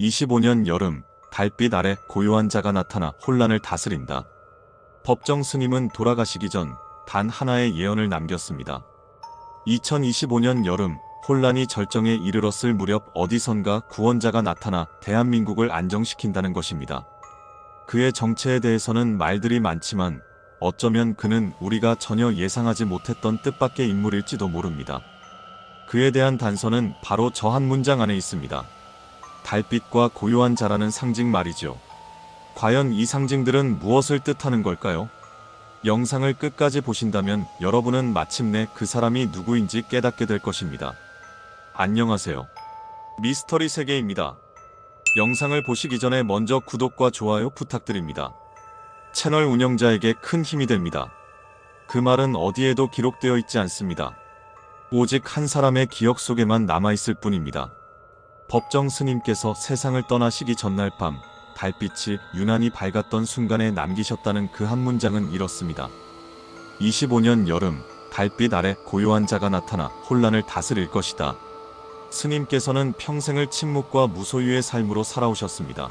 25년 여름 달빛 아래 고요한 자가 나타나 혼란을 다스린다. 법정 스님은 돌아가시기 전 단 하나의 예언을 남겼습니다. 2025년 여름 혼란이 절정에 이르렀을 무렵 어디선가 구원자가 나타나 대한민국을 안정시킨다는 것입니다. 그의 정체에 대해서는 말들이 많지만 어쩌면 그는 우리가 전혀 예상하지 못했던 뜻밖의 인물일지도 모릅니다. 그에 대한 단서는 바로 저 한 문장 안에 있습니다. 달빛과 고요한 자라는 상징 말이죠. 과연 이 상징들은 무엇을 뜻하는 걸까요? 영상을 끝까지 보신다면 여러분은 마침내 그 사람이 누구인지 깨닫게 될 것입니다. 안녕하세요. 미스터리 세계입니다. 영상을 보시기 전에 먼저 구독과 좋아요 부탁드립니다. 채널 운영자에게 큰 힘이 됩니다. 그 말은 어디에도 기록되어 있지 않습니다. 오직 한 사람의 기억 속에만 남아있을 뿐입니다. 법정 스님께서 세상을 떠나시기 전날 밤 달빛이 유난히 밝았던 순간에 남기셨다는 그 한 문장은 이렇습니다. 25년 여름 달빛 아래 고요한 자가 나타나 혼란을 다스릴 것이다. 스님께서는 평생을 침묵과 무소유의 삶으로 살아오셨습니다.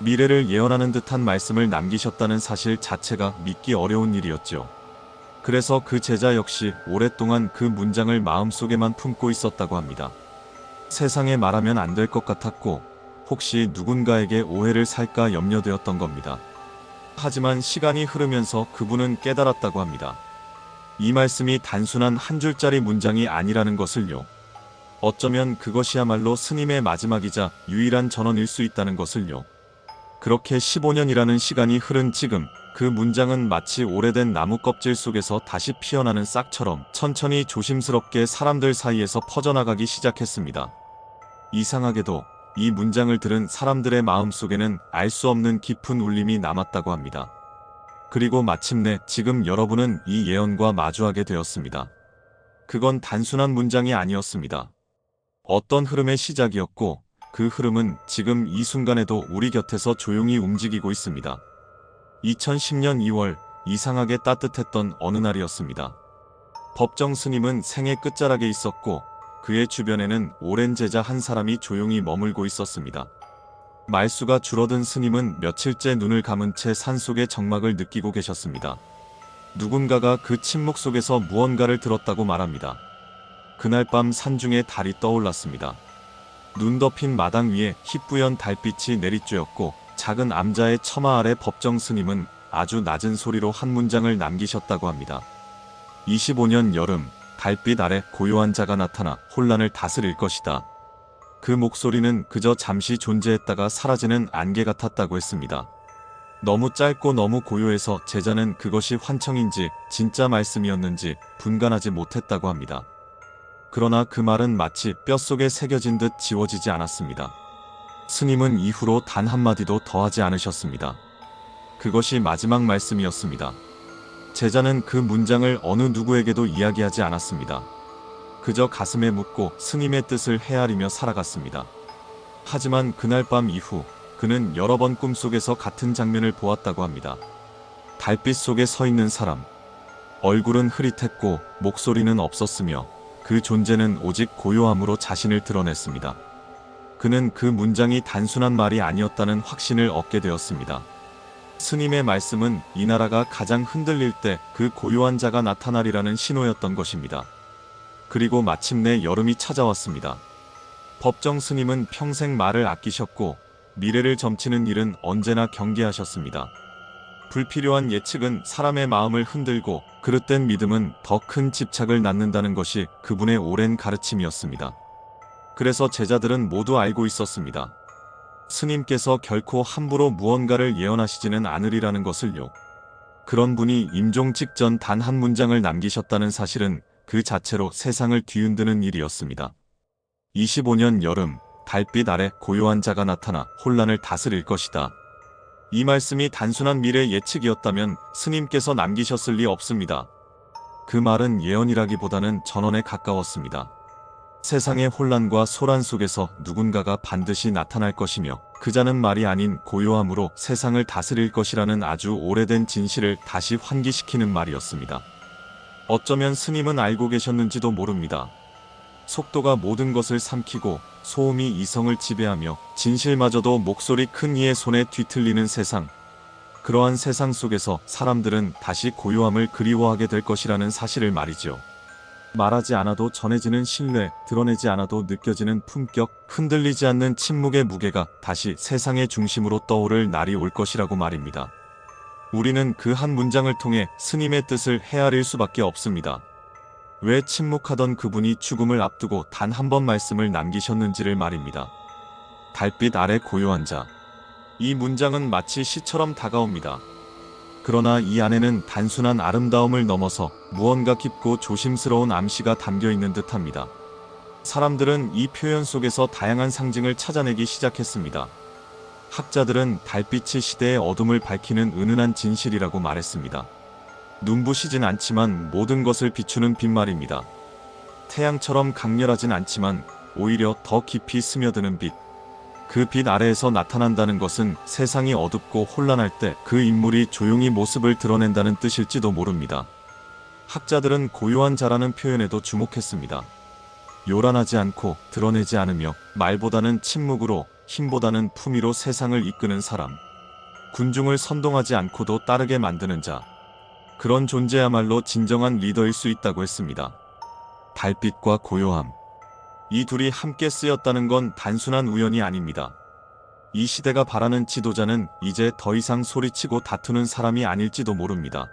미래를 예언하는 듯한 말씀을 남기셨다는 사실 자체가 믿기 어려운 일이었죠. 그래서 그 제자 역시 오랫동안 그 문장을 마음속에만 품고 있었다고 합니다. 세상에 말하면 안 될 것 같았고 혹시 누군가에게 오해를 살까 염려되었던 겁니다. 하지만 시간이 흐르면서 그분은 깨달았다고 합니다. 이 말씀이 단순한 한 줄짜리 문장이 아니라는 것을요. 어쩌면 그것이야말로 스님의 마지막이자 유일한 전언일 수 있다는 것을요. 그렇게 15년이라는 시간이 흐른 지금 그 문장은 마치 오래된 나무 껍질 속에서 다시 피어나는 싹처럼 천천히 조심스럽게 사람들 사이에서 퍼져나가기 시작했습니다. 이상하게도 이 문장을 들은 사람들의 마음 속에는 알 수 없는 깊은 울림이 남았다고 합니다. 그리고 마침내 지금 여러분은 이 예언과 마주하게 되었습니다. 그건 단순한 문장이 아니었습니다. 어떤 흐름의 시작이었고 그 흐름은 지금 이 순간에도 우리 곁에서 조용히 움직이고 있습니다. 2010년 2월 이상하게 따뜻했던 어느 날이었습니다. 법정 스님은 생의 끝자락에 있었고 그의 주변에는 오랜 제자 한 사람이 조용히 머물고 있었습니다. 말수가 줄어든 스님은 며칠째 눈을 감은 채 산속의 정막을 느끼고 계셨습니다. 누군가가 그 침묵 속에서 무언가를 들었다고 말합니다. 그날 밤 산중에 달이 떠올랐습니다. 눈 덮인 마당 위에 희뿌연 달빛이 내리쬐었고 작은 암자의 처마 아래 법정 스님은 아주 낮은 소리로 한 문장을 남기셨다고 합니다. 25년 여름 달빛 아래 고요한 자가 나타나 혼란을 다스릴 것이다. 그 목소리는 그저 잠시 존재했다가 사라지는 안개 같았다고 했습니다. 너무 짧고 너무 고요해서 제자는 그것이 환청인지 진짜 말씀이었는지 분간하지 못했다고 합니다. 그러나 그 말은 마치 뼛속에 새겨진 듯 지워지지 않았습니다. 스님은 이후로 단 한마디도 더하지 않으셨습니다. 그것이 마지막 말씀이었습니다. 제자는 그 문장을 어느 누구에게도 이야기하지 않았습니다. 그저 가슴에 묻고 스님의 뜻을 헤아리며 살아갔습니다. 하지만 그날 밤 이후 그는 여러 번 꿈속에서 같은 장면을 보았다고 합니다. 달빛 속에 서 있는 사람. 얼굴은 흐릿했고 목소리는 없었으며 그 존재는 오직 고요함으로 자신을 드러냈습니다. 그는 그 문장이 단순한 말이 아니었다는 확신을 얻게 되었습니다. 스님의 말씀은 이 나라가 가장 흔들릴 때 그 고요한 자가 나타나리라는 신호였던 것입니다. 그리고 마침내 여름이 찾아왔습니다. 법정 스님은 평생 말을 아끼셨고 미래를 점치는 일은 언제나 경계하셨습니다. 불필요한 예측은 사람의 마음을 흔들고 그릇된 믿음은 더 큰 집착을 낳는다는 것이 그분의 오랜 가르침이었습니다. 그래서 제자들은 모두 알고 있었습니다. 스님께서 결코 함부로 무언가를 예언하시지는 않으리라는 것을요. 그런 분이 임종 직전 단 한 문장을 남기셨다는 사실은 그 자체로 세상을 뒤흔드는 일이었습니다. 25년 여름, 달빛 아래 고요한 자가 나타나 혼란을 다스릴 것이다. 이 말씀이 단순한 미래 예측이었다면 스님께서 남기셨을 리 없습니다. 그 말은 예언이라기보다는 전언에 가까웠습니다. 세상의 혼란과 소란 속에서 누군가가 반드시 나타날 것이며 그자는 말이 아닌 고요함으로 세상을 다스릴 것이라는 아주 오래된 진실을 다시 환기시키는 말이었습니다. 어쩌면 스님은 알고 계셨는지도 모릅니다. 속도가 모든 것을 삼키고 소음이 이성을 지배하며 진실마저도 목소리 큰 이의 손에 뒤틀리는 세상. 그러한 세상 속에서 사람들은 다시 고요함을 그리워하게 될 것이라는 사실을 말이죠. 말하지 않아도 전해지는 신뢰, 드러내지 않아도 느껴지는 품격, 흔들리지 않는 침묵의 무게가 다시 세상의 중심으로 떠오를 날이 올 것이라고 말입니다. 우리는 그 한 문장을 통해 스님의 뜻을 헤아릴 수밖에 없습니다. 왜 침묵하던 그분이 죽음을 앞두고 단 한 번 말씀을 남기셨는지를 말입니다. 달빛 아래 고요한 자. 이 문장은 마치 시처럼 다가옵니다. 그러나 이 안에는 단순한 아름다움을 넘어서 무언가 깊고 조심스러운 암시가 담겨 있는 듯합니다. 사람들은 이 표현 속에서 다양한 상징을 찾아내기 시작했습니다. 학자들은 달빛이 시대의 어둠을 밝히는 은은한 진실이라고 말했습니다. 눈부시진 않지만 모든 것을 비추는 빛말입니다. 태양처럼 강렬하진 않지만 오히려 더 깊이 스며드는 빛. 그 빛 아래에서 나타난다는 것은 세상이 어둡고 혼란할 때 그 인물이 조용히 모습을 드러낸다는 뜻일지도 모릅니다. 학자들은 고요한 자라는 표현에도 주목했습니다. 요란하지 않고 드러내지 않으며 말보다는 침묵으로 힘보다는 품위로 세상을 이끄는 사람. 군중을 선동하지 않고도 따르게 만드는 자. 그런 존재야말로 진정한 리더일 수 있다고 했습니다. 달빛과 고요함. 이 둘이 함께 쓰였다는 건 단순한 우연이 아닙니다. 이 시대가 바라는 지도자는 이제 더 이상 소리치고 다투는 사람이 아닐지도 모릅니다.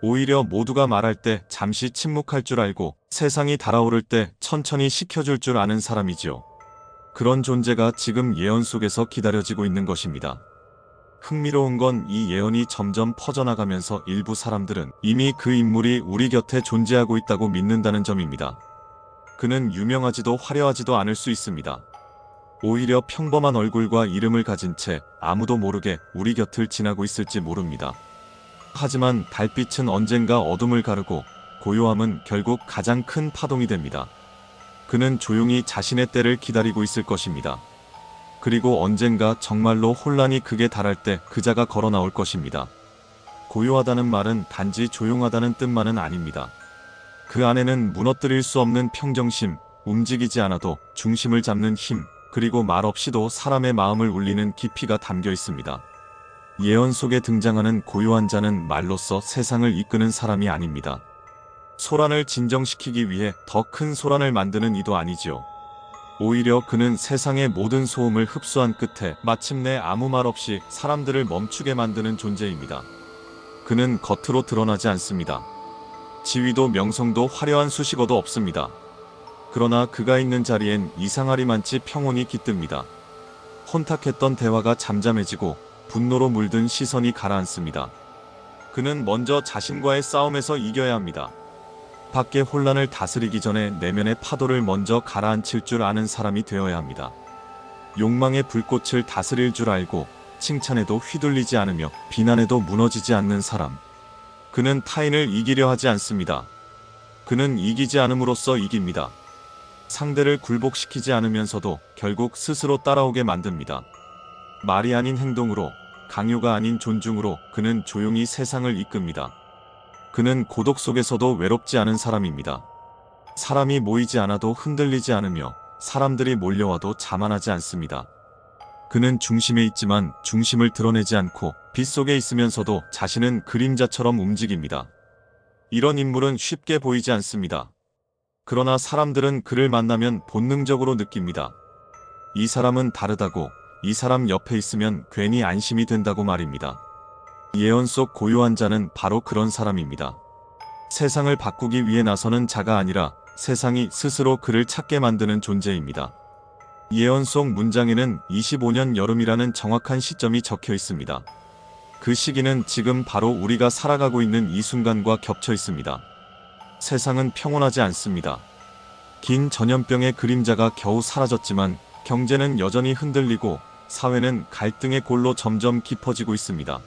오히려 모두가 말할 때 잠시 침묵할 줄 알고 세상이 달아오를 때 천천히 식혀줄 줄 아는 사람이지요. 그런 존재가 지금 예언 속에서 기다려지고 있는 것입니다. 흥미로운 건 이 예언이 점점 퍼져나가면서 일부 사람들은 이미 그 인물이 우리 곁에 존재하고 있다고 믿는다는 점입니다. 그는 유명하지도 화려하지도 않을 수 있습니다. 오히려 평범한 얼굴과 이름을 가진 채 아무도 모르게 우리 곁을 지나고 있을지 모릅니다. 하지만 달빛은 언젠가 어둠을 가르고 고요함은 결국 가장 큰 파동이 됩니다. 그는 조용히 자신의 때를 기다리고 있을 것입니다. 그리고 언젠가 정말로 혼란이 극에 달할 때 그자가 걸어 나올 것입니다. 고요하다는 말은 단지 조용하다는 뜻만은 아닙니다. 그 안에는 무너뜨릴 수 없는 평정심, 움직이지 않아도 중심을 잡는 힘, 그리고 말없이도 사람의 마음을 울리는 깊이가 담겨 있습니다. 예언 속에 등장하는 고요한 자는 말로써 세상을 이끄는 사람이 아닙니다. 소란을 진정시키기 위해 더 큰 소란을 만드는 이도 아니지요. 오히려 그는 세상의 모든 소음을 흡수한 끝에 마침내 아무 말 없이 사람들을 멈추게 만드는 존재입니다. 그는 겉으로 드러나지 않습니다. 지위도 명성도 화려한 수식어도 없습니다. 그러나 그가 있는 자리엔 이상하리만치 평온이 깃듭니다. 혼탁했던 대화가 잠잠해지고 분노로 물든 시선이 가라앉습니다. 그는 먼저 자신과의 싸움에서 이겨야 합니다. 밖의 혼란을 다스리기 전에 내면의 파도를 먼저 가라앉힐 줄 아는 사람이 되어야 합니다. 욕망의 불꽃을 다스릴 줄 알고 칭찬에도 휘둘리지 않으며 비난에도 무너지지 않는 사람. 그는 타인을 이기려 하지 않습니다. 그는 이기지 않음으로써 이깁니다. 상대를 굴복시키지 않으면서도 결국 스스로 따라오게 만듭니다. 말이 아닌 행동으로, 강요가 아닌 존중으로 그는 조용히 세상을 이끕니다. 그는 고독 속에서도 외롭지 않은 사람입니다. 사람이 모이지 않아도 흔들리지 않으며 사람들이 몰려와도 자만하지 않습니다. 그는 중심에 있지만 중심을 드러내지 않고 빛 속에 있으면서도 자신은 그림자처럼 움직입니다. 이런 인물은 쉽게 보이지 않습니다. 그러나 사람들은 그를 만나면 본능적으로 느낍니다. 이 사람은 다르다고, 이 사람 옆에 있으면 괜히 안심이 된다고 말입니다. 예언 속 고요한 자는 바로 그런 사람입니다. 세상을 바꾸기 위해 나서는 자가 아니라 세상이 스스로 그를 찾게 만드는 존재입니다. 예언 속 문장에는 25년 여름이라는 정확한 시점이 적혀 있습니다. 그 시기는 지금 바로 우리가 살아가고 있는 이 순간과 겹쳐 있습니다. 세상은 평온하지 않습니다. 긴 전염병의 그림자가 겨우 사라졌지만 경제는 여전히 흔들리고 사회는 갈등의 골로 점점 깊어지고 있습니다.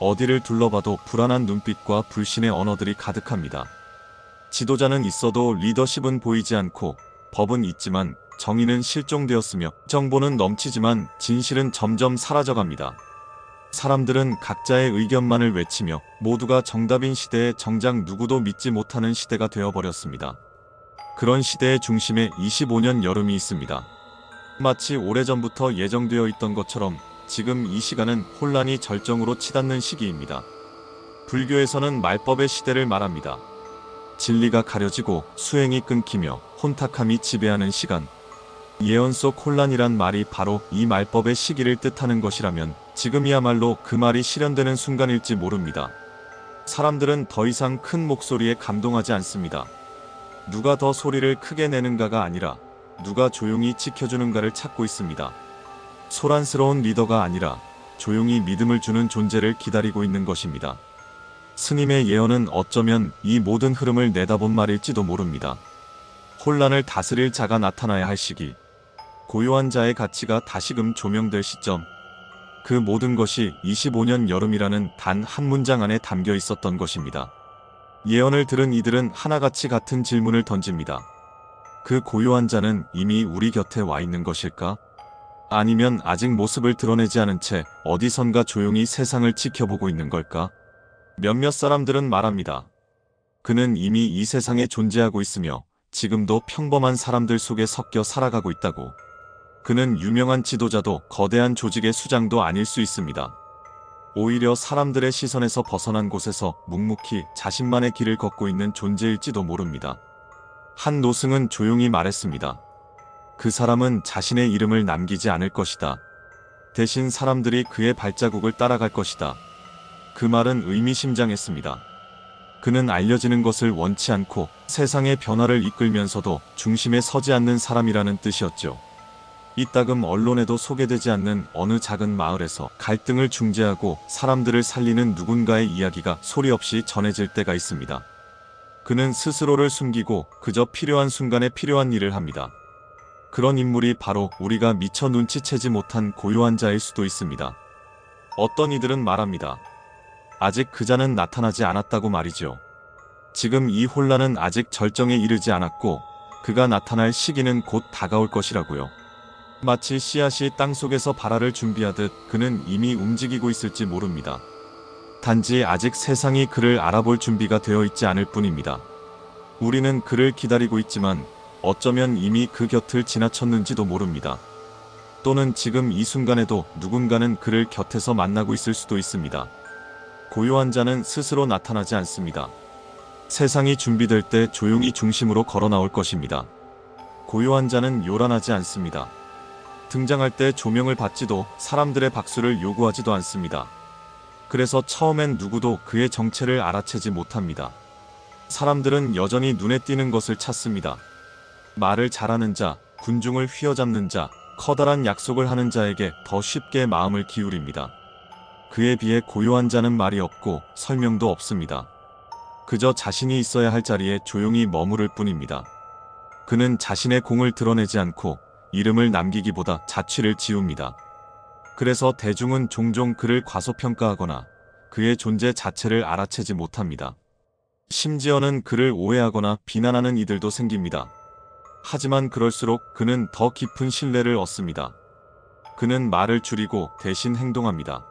어디를 둘러봐도 불안한 눈빛과 불신의 언어들이 가득합니다. 지도자는 있어도 리더십은 보이지 않고 법은 있지만 정의는 실종되었으며 정보는 넘치지만 진실은 점점 사라져갑니다. 사람들은 각자의 의견만을 외치며 모두가 정답인 시대에 정작 누구도 믿지 못하는 시대가 되어버렸습니다. 그런 시대의 중심에 25년 여름이 있습니다. 마치 오래전부터 예정되어 있던 것처럼 지금 이 시간은 혼란이 절정으로 치닫는 시기입니다. 불교에서는 말법의 시대를 말합니다. 진리가 가려지고 수행이 끊기며 혼탁함이 지배하는 시간. 예언 속 혼란이란 말이 바로 이 말법의 시기를 뜻하는 것이라면 지금이야말로 그 말이 실현되는 순간일지 모릅니다. 사람들은 더 이상 큰 목소리에 감동하지 않습니다. 누가 더 소리를 크게 내는가가 아니라 누가 조용히 지켜주는가를 찾고 있습니다. 소란스러운 리더가 아니라 조용히 믿음을 주는 존재를 기다리고 있는 것입니다. 스님의 예언은 어쩌면 이 모든 흐름을 내다본 말일지도 모릅니다. 혼란을 다스릴 자가 나타나야 할 시기, 고요한 자의 가치가 다시금 조명될 시점, 그 모든 것이 25년 여름이라는 단 한 문장 안에 담겨 있었던 것입니다. 예언을 들은 이들은 하나같이 같은 질문을 던집니다. 그 고요한 자는 이미 우리 곁에 와 있는 것일까? 아니면 아직 모습을 드러내지 않은 채 어디선가 조용히 세상을 지켜보고 있는 걸까? 몇몇 사람들은 말합니다. 그는 이미 이 세상에 존재하고 있으며 지금도 평범한 사람들 속에 섞여 살아가고 있다고. 그는 유명한 지도자도 거대한 조직의 수장도 아닐 수 있습니다. 오히려 사람들의 시선에서 벗어난 곳에서 묵묵히 자신만의 길을 걷고 있는 존재일지도 모릅니다. 한 노승은 조용히 말했습니다. 그 사람은 자신의 이름을 남기지 않을 것이다. 대신 사람들이 그의 발자국을 따라갈 것이다. 그 말은 의미심장했습니다. 그는 알려지는 것을 원치 않고 세상의 변화를 이끌면서도 중심에 서지 않는 사람이라는 뜻이었죠. 이따금 언론에도 소개되지 않는 어느 작은 마을에서 갈등을 중재하고 사람들을 살리는 누군가의 이야기가 소리 없이 전해질 때가 있습니다. 그는 스스로를 숨기고 그저 필요한 순간에 필요한 일을 합니다. 그런 인물이 바로 우리가 미처 눈치채지 못한 고요한 자일 수도 있습니다. 어떤 이들은 말합니다. 아직 그자는 나타나지 않았다고 말이죠. 지금 이 혼란은 아직 절정에 이르지 않았고 그가 나타날 시기는 곧 다가올 것이라고요. 마치 씨앗이 땅 속에서 발화를 준비하듯 그는 이미 움직이고 있을지 모릅니다. 단지 아직 세상이 그를 알아볼 준비가 되어 있지 않을 뿐입니다. 우리는 그를 기다리고 있지만 어쩌면 이미 그 곁을 지나쳤는지도 모릅니다. 또는 지금 이 순간에도 누군가는 그를 곁에서 만나고 있을 수도 있습니다. 고요한 자는 스스로 나타나지 않습니다. 세상이 준비될 때 조용히 중심으로 걸어 나올 것입니다. 고요한 자는 요란하지 않습니다. 등장할 때 조명을 받지도 사람들의 박수를 요구하지도 않습니다. 그래서 처음엔 누구도 그의 정체를 알아채지 못합니다. 사람들은 여전히 눈에 띄는 것을 찾습니다. 말을 잘하는 자, 군중을 휘어잡는 자, 커다란 약속을 하는 자에게 더 쉽게 마음을 기울입니다. 그에 비해 고요한 자는 말이 없고 설명도 없습니다. 그저 자신이 있어야 할 자리에 조용히 머무를 뿐입니다. 그는 자신의 공을 드러내지 않고 이름을 남기기보다 자취를 지웁니다. 그래서 대중은 종종 그를 과소평가하거나 그의 존재 자체를 알아채지 못합니다. 심지어는 그를 오해하거나 비난하는 이들도 생깁니다. 하지만 그럴수록 그는 더 깊은 신뢰를 얻습니다. 그는 말을 줄이고 대신 행동합니다.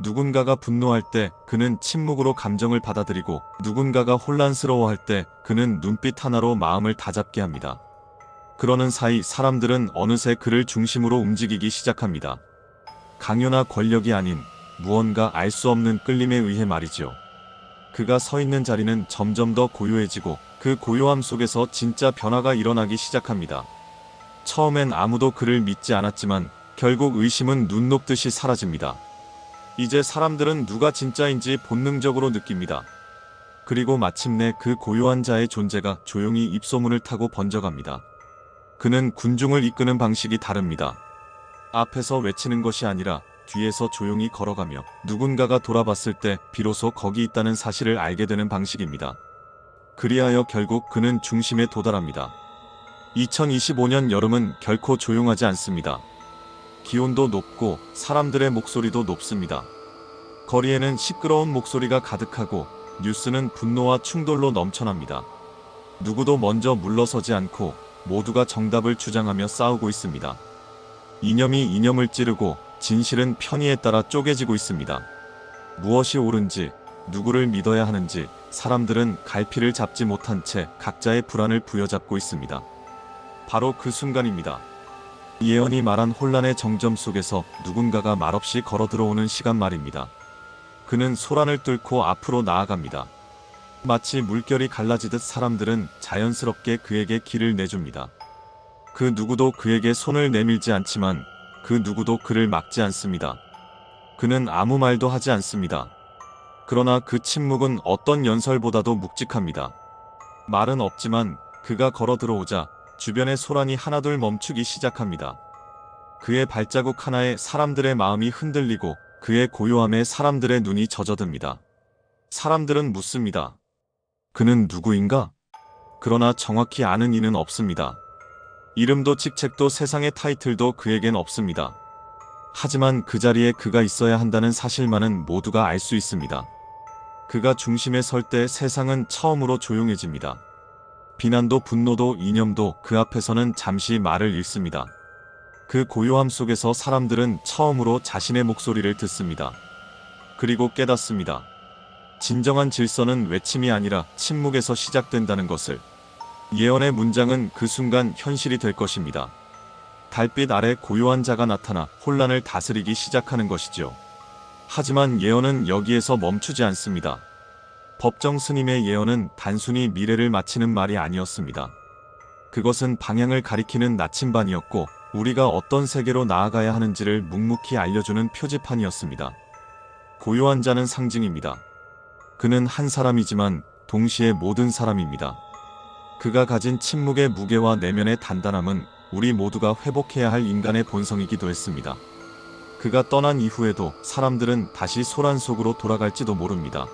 누군가가 분노할 때 그는 침묵으로 감정을 받아들이고 누군가가 혼란스러워할 때 그는 눈빛 하나로 마음을 다잡게 합니다. 그러는 사이 사람들은 어느새 그를 중심으로 움직이기 시작합니다. 강요나 권력이 아닌 무언가 알 수 없는 끌림에 의해 말이죠. 그가 서 있는 자리는 점점 더 고요해지고 그 고요함 속에서 진짜 변화가 일어나기 시작합니다. 처음엔 아무도 그를 믿지 않았지만 결국 의심은 눈 녹듯이 사라집니다. 이제 사람들은 누가 진짜인지 본능적으로 느낍니다. 그리고 마침내 그 고요한 자의 존재가 조용히 입소문을 타고 번져갑니다. 그는 군중을 이끄는 방식이 다릅니다. 앞에서 외치는 것이 아니라 뒤에서 조용히 걸어가며 누군가가 돌아봤을 때 비로소 거기 있다는 사실을 알게 되는 방식입니다. 그리하여 결국 그는 중심에 도달합니다. 2025년 여름은 결코 조용하지 않습니다. 기온도 높고 사람들의 목소리도 높습니다. 거리에는 시끄러운 목소리가 가득하고 뉴스는 분노와 충돌로 넘쳐납니다. 누구도 먼저 물러서지 않고 모두가 정답을 주장하며 싸우고 있습니다. 이념이 이념을 찌르고 진실은 편의에 따라 쪼개지고 있습니다. 무엇이 옳은지, 누구를 믿어야 하는지 사람들은 갈피를 잡지 못한 채 각자의 불안을 부여잡고 있습니다. 바로 그 순간입니다. 예언이 말한 혼란의 정점 속에서 누군가가 말없이 걸어 들어오는 시간 말입니다. 그는 소란을 뚫고 앞으로 나아갑니다. 마치 물결이 갈라지듯 사람들은 자연스럽게 그에게 길을 내줍니다. 그 누구도 그에게 손을 내밀지 않지만 그 누구도 그를 막지 않습니다. 그는 아무 말도 하지 않습니다. 그러나 그 침묵은 어떤 연설보다도 묵직합니다. 말은 없지만 그가 걸어 들어오자 주변의 소란이 하나둘 멈추기 시작합니다. 그의 발자국 하나에 사람들의 마음이 흔들리고 그의 고요함에 사람들의 눈이 젖어듭니다. 사람들은 묻습니다. 그는 누구인가? 그러나 정확히 아는 이는 없습니다. 이름도 직책도 세상의 타이틀도 그에겐 없습니다. 하지만 그 자리에 그가 있어야 한다는 사실만은 모두가 알 수 있습니다. 그가 중심에 설 때 세상은 처음으로 조용해집니다. 비난도 분노도 이념도 그 앞에서는 잠시 말을 잃습니다. 그 고요함 속에서 사람들은 처음으로 자신의 목소리를 듣습니다. 그리고 깨닫습니다. 진정한 질서는 외침이 아니라 침묵에서 시작된다는 것을. 예언의 문장은 그 순간 현실이 될 것입니다. 달빛 아래 고요한 자가 나타나 혼란을 다스리기 시작하는 것이죠. 하지만 예언은 여기에서 멈추지 않습니다. 법정 스님의 예언은 단순히 미래를 마치는 말이 아니었습니다. 그것은 방향을 가리키는 나침반이었고 우리가 어떤 세계로 나아가야 하는지를 묵묵히 알려주는 표지판이었습니다. 고요한 자는 상징입니다. 그는 한 사람이지만 동시에 모든 사람입니다. 그가 가진 침묵의 무게와 내면의 단단함은 우리 모두가 회복해야 할 인간의 본성이기도 했습니다. 그가 떠난 이후에도 사람들은 다시 소란 속으로 돌아갈지도 모릅니다.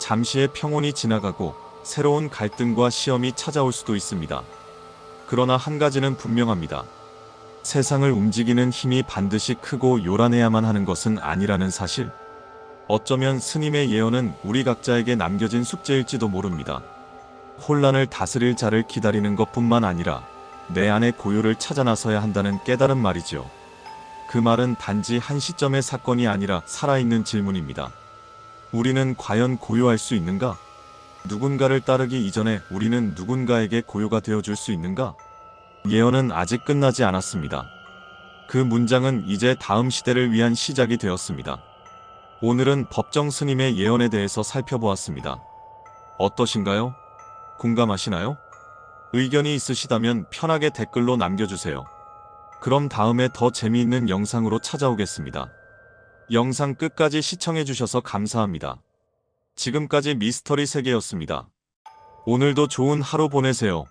잠시의 평온이 지나가고 새로운 갈등과 시험이 찾아올 수도 있습니다. 그러나 한 가지는 분명합니다. 세상을 움직이는 힘이 반드시 크고 요란해야만 하는 것은 아니라는 사실. 어쩌면 스님의 예언은 우리 각자에게 남겨진 숙제일지도 모릅니다. 혼란을 다스릴 자를 기다리는 것뿐만 아니라 내 안의 고요를 찾아 나서야 한다는 깨달은 말이죠. 그 말은 단지 한 시점의 사건이 아니라 살아있는 질문입니다. 우리는 과연 고요할 수 있는가? 누군가를 따르기 이전에 우리는 누군가에게 고요가 되어줄 수 있는가? 예언은 아직 끝나지 않았습니다. 그 문장은 이제 다음 시대를 위한 시작이 되었습니다. 오늘은 법정 스님의 예언에 대해서 살펴보았습니다. 어떠신가요? 공감하시나요? 의견이 있으시다면 편하게 댓글로 남겨주세요. 그럼 다음에 더 재미있는 영상으로 찾아오겠습니다. 영상 끝까지 시청해주셔서 감사합니다. 지금까지 미스터리 세계였습니다. 오늘도 좋은 하루 보내세요.